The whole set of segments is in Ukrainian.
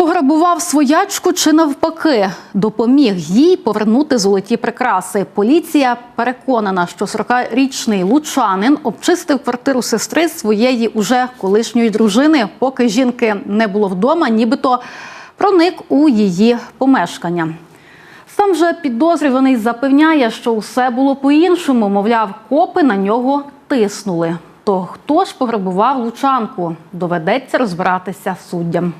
Пограбував своячку чи навпаки допоміг їй повернути золоті прикраси. Поліція переконана, що 40-річний лучанин обчистив квартиру сестри своєї уже колишньої дружини, поки жінки не було вдома, нібито проник у її помешкання. Сам же підозрюваний запевняє, що усе було по-іншому. Мовляв, копи на нього тиснули. То хто ж пограбував лучанку? Доведеться розбиратися суддям.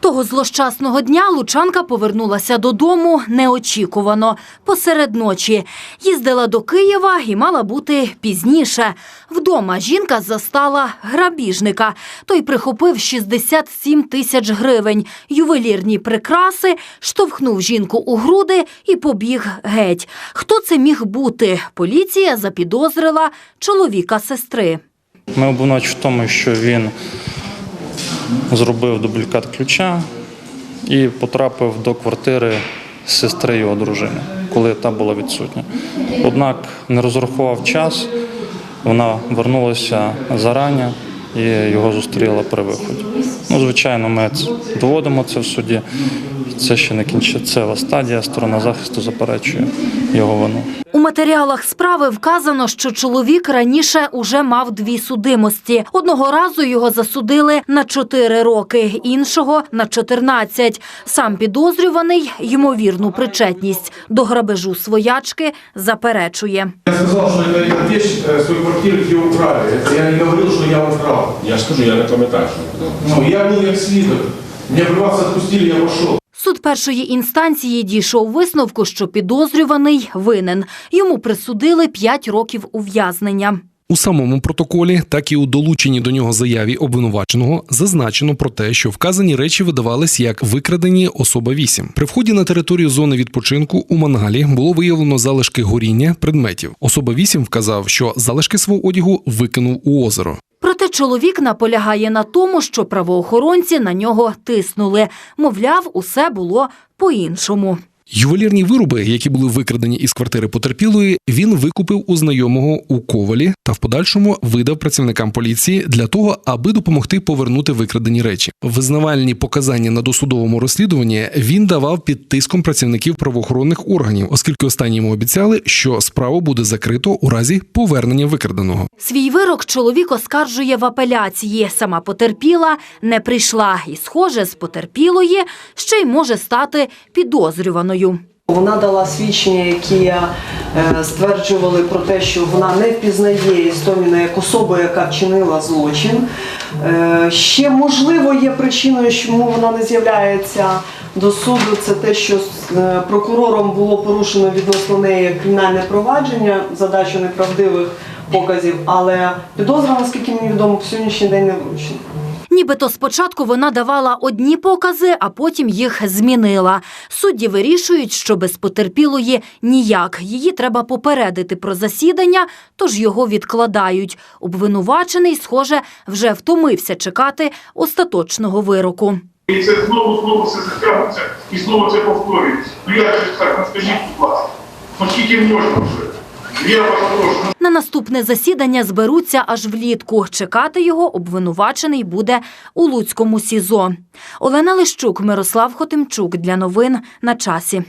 Того злощасного дня Лучанка повернулася додому неочікувано, посеред ночі. Їздила до Києва і мала бути пізніше. Вдома жінка застала грабіжника. Той прихопив 67 тисяч гривень, ювелірні прикраси, штовхнув жінку у груди і побіг геть. Хто це міг бути? Поліція запідозрила чоловіка сестри. Ми обвинувачуємо в тому, що він зробив дублікат ключа і потрапив до квартири сестри його дружини, коли та була відсутня. Однак не розрахував час, вона вернулася зарані і його зустріла при виході. Ну, звичайно, ми доводимо це в суді. Це ще не кінцева стадія. Сторона захисту заперечує його вину У матеріалах справи вказано, що чоловік раніше уже мав дві судимості. Одного разу його засудили на 4 роки, іншого на 14. Сам підозрюваний ймовірну причетність до грабежу своячки заперечує. Я сказал, что это эта вещь э, с той квартиры, где украли. Это я не говорил, что я украл. Я ж кажу, я не пам'ятаю, що було. Ну, я был как свидок. Меня при вас отпустили, я пошел. Суд першої інстанції дійшов висновку, що підозрюваний винен. Йому присудили 5 років ув'язнення. У самому протоколі, так і у долученій до нього заяві обвинуваченого зазначено про те, що вказані речі видавались як викрадені особа 8. При вході на територію зони відпочинку у мангалі було виявлено залишки горіння предметів. Особа 8 вказав, що залишки свого одягу викинув у озеро. Проте чоловік наполягає на тому, що правоохоронці на нього тиснули. Мовляв, усе було по-іншому. Ювелірні вироби, які були викрадені із квартири потерпілої, він викупив у знайомого у ковалі та в подальшому видав працівникам поліції для того, аби допомогти повернути викрадені речі. Визнавальні показання на досудовому розслідуванні він давав під тиском працівників правоохоронних органів, оскільки останні йому обіцяли, що справу буде закрито у разі повернення викраденого. Свій вирок чоловік оскаржує в апеляції. Сама потерпіла не прийшла. І, схоже, з потерпілої ще й може стати підозрюваною. Вона дала свідчення, які е, стверджували про те, що вона не впізнає Істоміна як особу, яка вчинила злочин. Е, Ще можливо є причиною, чому вона не з'являється до суду. Це те, що е, прокурором було порушено відносно неї кримінальне провадження, задачу неправдивих показів, але підозра, наскільки мені відомо, по сьогоднішній день не вручена. Нібито спочатку вона давала одні покази, а потім їх змінила. Судді вирішують, що без потерпілої ніяк. Її треба попередити про засідання, тож його відкладають. Обвинувачений, схоже, вже втомився чекати остаточного вироку. І це знову знову все затягнеться і знову це повторюється. Ну як же так, ну скажіть, будь ласка, ну скільки можна вже? На наступне засідання зберуться аж влітку. Чекати його обвинувачений буде у Луцькому СІЗО. Олена Лищук, Мирослав Хотимчук для новин на часі.